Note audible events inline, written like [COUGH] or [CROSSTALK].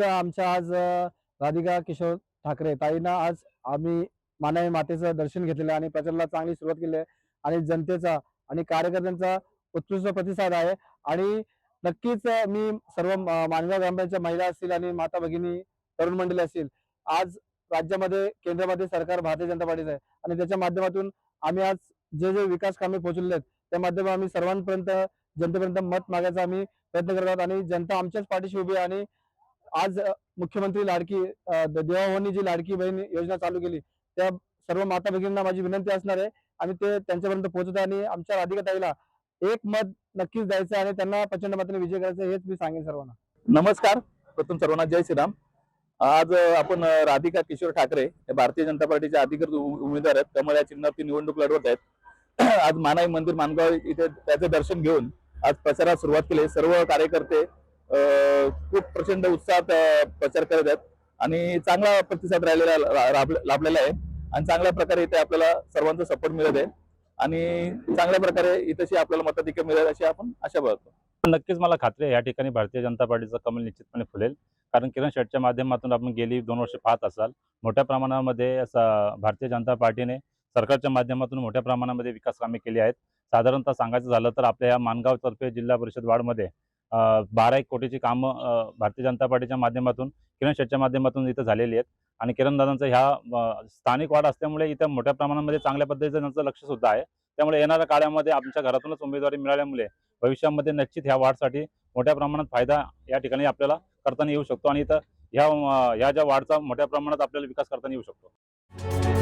तर आमच्या आज राधिका किशोर ठाकरे ताईंना आज आम्ही मानाई मातेचं दर्शन घेतलेलं आणि प्रचाराला चांगली सुरुवात केली आहे आणि जनतेचा आणि कार्यकर्त्यांचा उत्कृष्ट प्रतिसाद आहे आणि नक्कीच मी सर्व म- मानगाव ग्रामपंचायतच्या महिला असतील आणि माता भगिनी तरुण मंडळी असतील आज राज्यामध्ये केंद्रामध्ये सरकार भारतीय जनता पार्टीचं आहे आणि त्याच्या माध्यमातून आम्ही आज जे जे विकास कामे पोहोचलेले आहेत त्या माध्यमातून आम्ही सर्वांपर्यंत जनतेपर्यंत मत मागायचा आम्ही प्रयत्न करत आहोत आणि जनता आमच्याच पाठीशी उभी आहे आणि आज मुख्यमंत्री लाडकी अ, जी लाडकी बहीण योजना चालू केली त्या सर्व माता भगिनींना माझी विनंती असणार आहे आणि ते त्यांच्यापर्यंत पोहोचत आणि आमच्या राधिकाताईला एक मत नक्कीच द्यायचं आणि त्यांना प्रचंड मताने विजय करायचा हेच मी सांगेन सर्वांना. नमस्कार प्रथम सर्वांना जय श्रीराम. आज आपण राधिका किशोर ठाकरे हे भारतीय जनता पार्टीचे अधिकृत उमेदवार आहेत. त्यामुळे या चिन्हावरती निवडणूक लढवत आहेत. [CLEARS THROAT] आज मानाई मंदिर मानगाव इथे त्याचे दर्शन घेऊन आज प्रचारात सुरुवात केली. सर्व कार्यकर्ते खूप प्रचंड उत्साहात प्रचार करत आहेत. आणि चांगला प्रतिसाद राहिलेला लाभलेला आहे. आणि चांगल्या प्रकारे इथे आपल्याला सर्वांचा सपोर्ट मिळत आहे. आणि चांगल्या प्रकारे इथेशी आपल्याला मताधिक्य मिळेल अशी आपण आशा बाळगतो. नक्कीच मला खात्री आहे. या ठिकाणी भारतीय जनता पार्टीचं कमल निश्चितपणे फुलेल. कारण किरण शेटच्या माध्यमातून आपण गेली दोन वर्ष पाहत असाल मोठ्या प्रमाणामध्ये भारतीय जनता पार्टीने सरकारच्या माध्यमातून मोठ्या प्रमाणामध्ये विकास कामे केली आहेत. साधारणतः सांगायचं झालं तर आपल्या या मानगावतर्फे जिल्हा परिषद वार्डमध्ये बारा एक कोटीची कामं भारतीय जनता पार्टीच्या माध्यमातून किरण शेटच्या माध्यमातून इथं झालेली आहेत. आणि किरण दादांचं ह्या स्थानिक वाढ असल्यामुळे इथं मोठ्या प्रमाणामध्ये चांगल्या पद्धतीचं त्यांचं लक्ष सुद्धा आहे. त्यामुळे येणाऱ्या काळामध्ये आमच्या घरातूनच उमेदवारी मिळाल्यामुळे भविष्यामध्ये निश्चित ह्या वाढसाठी मोठ्या प्रमाणात फायदा या ठिकाणी आपल्याला करताना येऊ शकतो. आणि इथं ह्या ह्या ज्या वाढचा मोठ्या प्रमाणात आपल्याला विकास करताना येऊ शकतो.